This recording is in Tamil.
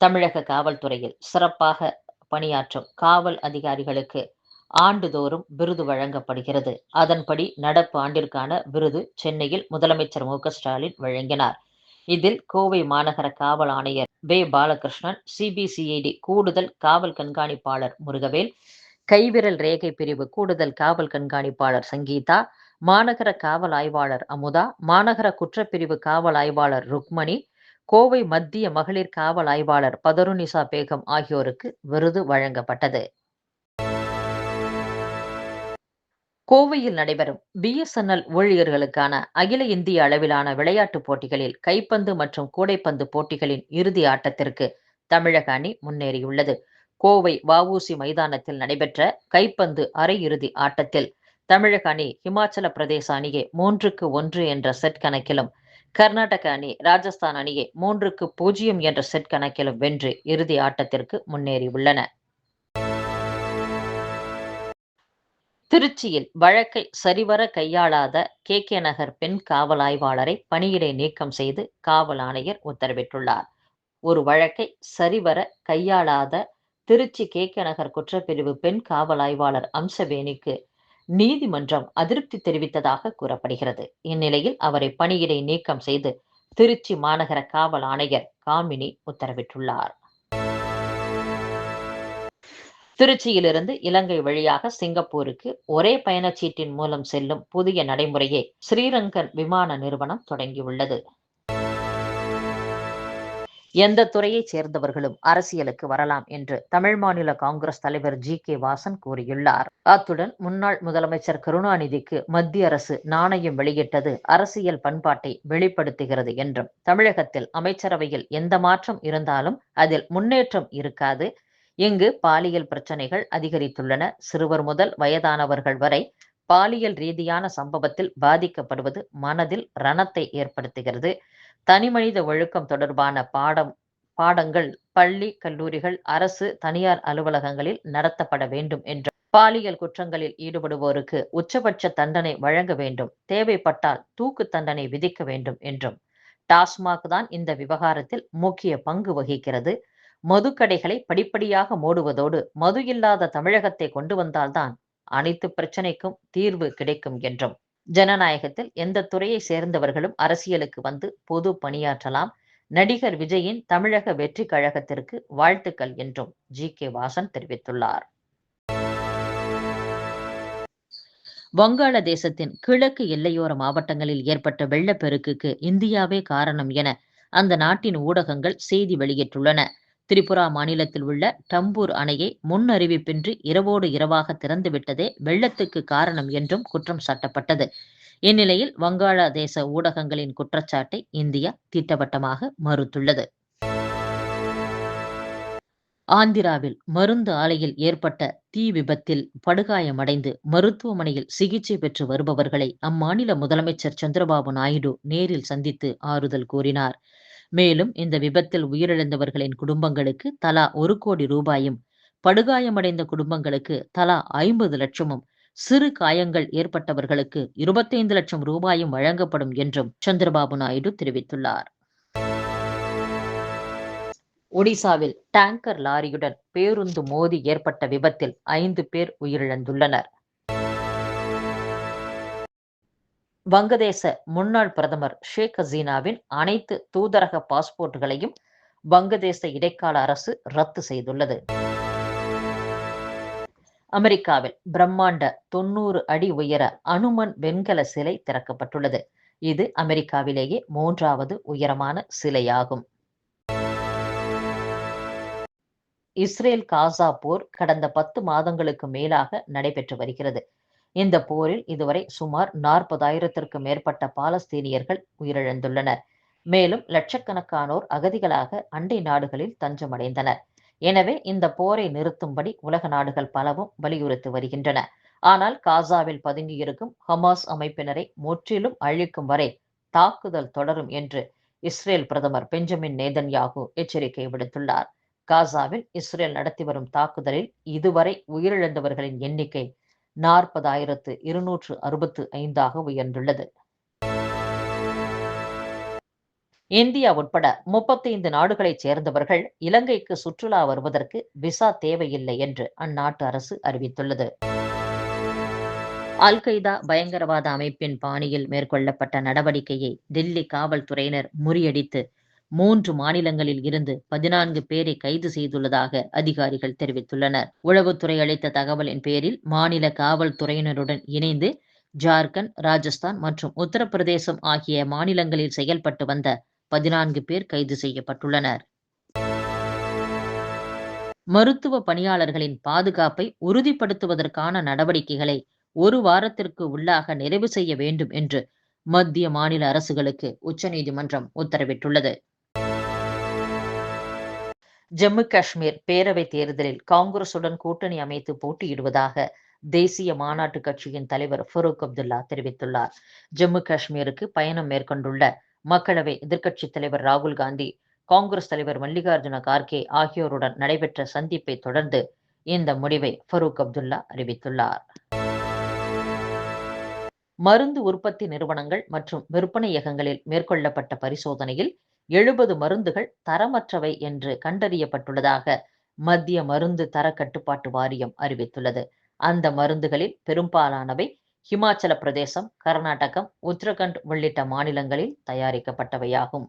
தமிழக காவல்துறையில் சிறப்பாக பணியாற்றும் காவல் அதிகாரிகளுக்கு ஆண்டுதோறும் விருது வழங்கப்படுகிறது. அதன்படி நடப்பு ஆண்டிற்கான விருது சென்னையில் முதலமைச்சர் மு ஸ்டாலின் வழங்கினார். இதில் கோவை மாநகர காவல் ஆணையர் வே. பாலகிருஷ்ணன் சிபிசிஐடி கூடுதல் காவல் கண்காணிப்பாளர் முருகவேல் கைவிரல் ரேகை பிரிவு கூடுதல் காவல் கண்காணிப்பாளர் சங்கீதா மாநகர காவல் ஆய்வாளர் அமுதா மாநகர குற்றப்பிரிவு காவல் ஆய்வாளர் ருக்மணி கோவை மத்திய மகளிர் காவல் ஆய்வாளர் பதருனிசா பேகம் ஆகியோருக்கு விருது வழங்கப்பட்டது. கோவையில் நடைபெறும் பிஎஸ்என்எல் ஊழியர்களுக்கான அகில இந்திய அளவிலான விளையாட்டுப் போட்டிகளில் கைப்பந்து மற்றும் கூடைப்பந்து போட்டிகளின் இறுதி ஆட்டத்திற்கு தமிழக அணி முன்னேறியுள்ளது. கோவை வஉசி மைதானத்தில் நடைபெற்ற கைப்பந்து அரையிறுதி ஆட்டத்தில் தமிழக அணி இமாச்சல பிரதேச அணியை மூன்றுக்கு ஒன்று என்ற செட் கணக்கிலும் கர்நாடக அணி ராஜஸ்தான் அணியை மூன்றுக்கு பூஜ்ஜியம் என்ற செட் கணக்கில் வென்று இறுதி ஆட்டத்திற்கு முன்னேறியுள்ளன. திருச்சியில் வழக்கை சரிவர கையாளாத கே. கே. நகர் பெண் காவல் ஆய்வாளரை பணியிடை நீக்கம் செய்து காவல் ஆணையர் உத்தரவிட்டுள்ளார். ஒரு வழக்கை சரிவர கையாளாத திருச்சி கே. கே. நகர் குற்றப்பிரிவு பெண் காவல் ஆய்வாளர் அம்சவேணிக்கு நீதிமன்றம் அதிருப்தி தெரிவித்ததாக கூறப்படுகிறது. இந்நிலையில் அவரை பணியிடை நீக்கம் செய்து திருச்சி மாநகர காவல் ஆணையர் காமினி உத்தரவிட்டுள்ளார். திருச்சியிலிருந்து இலங்கை வழியாக சிங்கப்பூருக்கு ஒரே பயணச்சீட்டின் மூலம் செல்லும் புதிய நடைமுறையை ஸ்ரீரங்கன் விமான நிறுவனம் தொடங்கியுள்ளது. எந்த துறையைச் சேர்ந்தவர்களும் அரசியலுக்கு வரலாம் என்று தமிழ் மாநில காங்கிரஸ் தலைவர் ஜி. கே. வாசன் கூறியுள்ளார். அத்துடன் முன்னாள் முதலமைச்சர் கருணாநிதிக்கு மத்திய அரசு நாணயம் வெளியிட்டது அரசியல் பண்பாட்டை வெளிப்படுத்துகிறது என்றும் தமிழகத்தில் அமைச்சரவையில் எந்த மாற்றம் இருந்தாலும் அதில் முன்னேற்றம் இருக்காது. இங்கு பாலியல் பிரச்சனைகள் அதிகரித்துள்ளன. சிறுவர் முதல் வயதானவர்கள் வரை பாலியல் ரீதியான சம்பவத்தில் பாதிக்கப்படுவது மனதில் ரணத்தை ஏற்படுத்துகிறது. தனிமனித ஒழுக்கம் தொடர்பான பாடம் பாடங்கள் பள்ளி கல்லூரிகள் அரசு தனியார் அலுவலகங்களில் நடத்தப்பட வேண்டும் என்றும் பாலியல் குற்றங்களில் ஈடுபடுவோருக்கு உச்சபட்ச தண்டனை வழங்க வேண்டும். தேவைப்பட்டால் தூக்கு தண்டனை விதிக்க வேண்டும் என்றும். டாஸ்மாக் தான் இந்த விவகாரத்தில் முக்கிய பங்கு வகிக்கிறது. மதுக்கடைகளை படிப்படியாக மூடுவதோடு மது இல்லாத தமிழகத்தை கொண்டு வந்தால்தான் அனைத்து பிரச்சனைக்கும் தீர்வு கிடைக்கும் என்றும். ஜனநாயகத்தில் எந்த துறையை சேர்ந்தவர்களும் அரசியலுக்கு வந்து பொது பணியாற்றலாம். நடிகர் விஜயின் தமிழக வெற்றி கழகத்திற்கு வாழ்த்துக்கள் என்றும் ஜி கே வாசன் தெரிவித்துள்ளார். வங்காளதேசத்தின் கிழக்கு எல்லையோர மாவட்டங்களில் ஏற்பட்ட வெள்ளப்பெருக்குக்கு இந்தியாவே காரணம் என அந்த நாட்டின் ஊடகங்கள் செய்தி வெளியிட்டுள்ளன. திரிபுரா மாநிலத்தில் உள்ள டம்பூர் அணையை முன்னறிவிப்பின்றி இரவோடு இரவாக திறந்துவிட்டதே வெள்ளத்துக்கு காரணம் என்றும் குற்றம் சாட்டப்பட்டது. இந்நிலையில் வங்காளதேச ஊடகங்களின் குற்றச்சாட்டை இந்தியா திட்டவட்டமாக மறுத்துள்ளது. ஆந்திராவில் மருந்து ஆலையில் ஏற்பட்ட தீ விபத்தில் படுகாயமடைந்து மருத்துவமனையில் சிகிச்சை பெற்று வருபவர்களை அம்மாநில முதலமைச்சர் சந்திரபாபு நாயுடு நேரில் சந்தித்து ஆறுதல் கூறினார். மேலும் இந்த விபத்தில் உயிரிழந்தவர்களின் குடும்பங்களுக்கு தலா ஒரு கோடி ரூபாயும் படுகாயமடைந்த குடும்பங்களுக்கு தலா ஐம்பது லட்சமும் சிறு காயங்கள் ஏற்பட்டவர்களுக்கு இருபத்தைந்து லட்சம் ரூபாயும் வழங்கப்படும் என்றும் சந்திரபாபு நாயுடு தெரிவித்துள்ளார். ஒடிசாவில் டேங்கர் லாரியுடன் பேருந்து மோதி ஏற்பட்ட விபத்தில் ஐந்து பேர் உயிரிழந்துள்ளனர். வங்கதேச முன்னாள் பிரதமர் ஷேக் ஹசீனாவின் அனைத்து தூதரக பாஸ்போர்ட்டுகளையும் வங்கதேச இடைக்கால அரசு ரத்து செய்துள்ளது. அமெரிக்காவில் பிரம்மாண்ட தொண்ணூறு அடி உயர அனுமன் வெண்கல சிலை திறக்கப்பட்டுள்ளது. இது அமெரிக்காவிலேயே மூன்றாவது உயரமான சிலையாகும். இஸ்ரேல் காசா போர் கடந்த பத்து மாதங்களுக்கு மேலாக நடைபெற்று வருகிறது. இந்த போரில் இதுவரை சுமார் நாற்பதாயிரத்திற்கும் மேற்பட்ட பாலஸ்தீனியர்கள் உயிரிழந்துள்ளனர். மேலும் லட்சக்கணக்கானோர் அகதிகளாக அண்டை நாடுகளில் தஞ்சமடைந்தனர். எனவே இந்த போரை நிறுத்தும்படி உலக நாடுகள் பலவும் வலியுறுத்தி வருகின்றன. ஆனால் காசாவில் பதுங்கியிருக்கும் ஹமாஸ் அமைப்பினரை முற்றிலும் அழிக்கும் வரை தாக்குதல் தொடரும் என்று இஸ்ரேல் பிரதமர் பெஞ்சமின் நேதன்யாகு எச்சரிக்கை விடுத்துள்ளார். காசாவில் இஸ்ரேல் நடத்தி வரும் தாக்குதலில் இதுவரை உயிரிழந்தவர்களின் எண்ணிக்கை நாற்பதாயிரத்து இருநூற்று அறுபத்து ஐந்தாக உயர்ந்துள்ளது. இந்தியா உட்பட முப்பத்தைந்து நாடுகளைச் சேர்ந்தவர்கள் இலங்கைக்கு சுற்றுலா வருவதற்கு விசா தேவையில்லை என்று அந்நாட்டு அரசு அறிவித்துள்ளது. அல் கைதா பயங்கரவாத அமைப்பின் பாணியில் மேற்கொள்ளப்பட்ட நடவடிக்கையை டெல்லி காவல்துறையினர் முறியடித்து மூன்று மாநிலங்களில் இருந்து பதினான்கு பேரை கைது செய்துள்ளதாக அதிகாரிகள் தெரிவித்துள்ளனர். உளவுத்துறை அளித்த தகவலின் பேரில் மாநில காவல்துறையினருடன் இணைந்து ஜார்க்கண்ட் ராஜஸ்தான் மற்றும் உத்தரப்பிரதேசம் ஆகிய மாநிலங்களில் செயல்பட்டு வந்த பதினான்கு பேர் கைது செய்யப்பட்டுள்ளனர். மருத்துவ பணியாளர்களின் பாதுகாப்பை உறுதிப்படுத்துவதற்கான நடவடிக்கைகளை ஒரு வாரத்திற்கு உள்ளாக நிறைவு செய்ய வேண்டும் என்று மத்திய மாநில அரசுகளுக்கு உச்சநீதிமன்றம் உத்தரவிட்டுள்ளது. ஜம்மு காஷ்மீர் பேரவைத் தேர்தலில் காங்கிரசுடன் கூட்டணி அமைத்து போட்டியிடுவதாக தேசிய மாநாட்டு கட்சியின் தலைவர் ஃபரூக் அப்துல்லா தெரிவித்துள்ளார். ஜம்மு காஷ்மீருக்கு பயணம் மேற்கொண்டுள்ள மக்களவை எதிர்க்கட்சித் தலைவர் ராகுல் காந்தி காங்கிரஸ் தலைவர் மல்லிகார்ஜுன கார்கே ஆகியோருடன் நடைபெற்ற சந்திப்பை தொடர்ந்து இந்த முடிவை ஃபரூக் அப்துல்லா அறிவித்துள்ளார். மருந்து உற்பத்தி நிறுவனங்கள் மற்றும் விற்பனையகங்களில் மேற்கொள்ளப்பட்ட பரிசோதனையில் எழுபது மருந்துகள் தரமற்றவை என்று கண்டறியப்பட்டுள்ளதாக மத்திய மருந்து தர கட்டுப்பாட்டு வாரியம் அறிவித்துள்ளது. அந்த மருந்துகளில் பெரும்பாலானவை ஹிமாச்சல பிரதேசம் கர்நாடகம் உத்தரகண்ட் உள்ளிட்ட மாநிலங்களில் தயாரிக்கப்பட்டவையாகும்.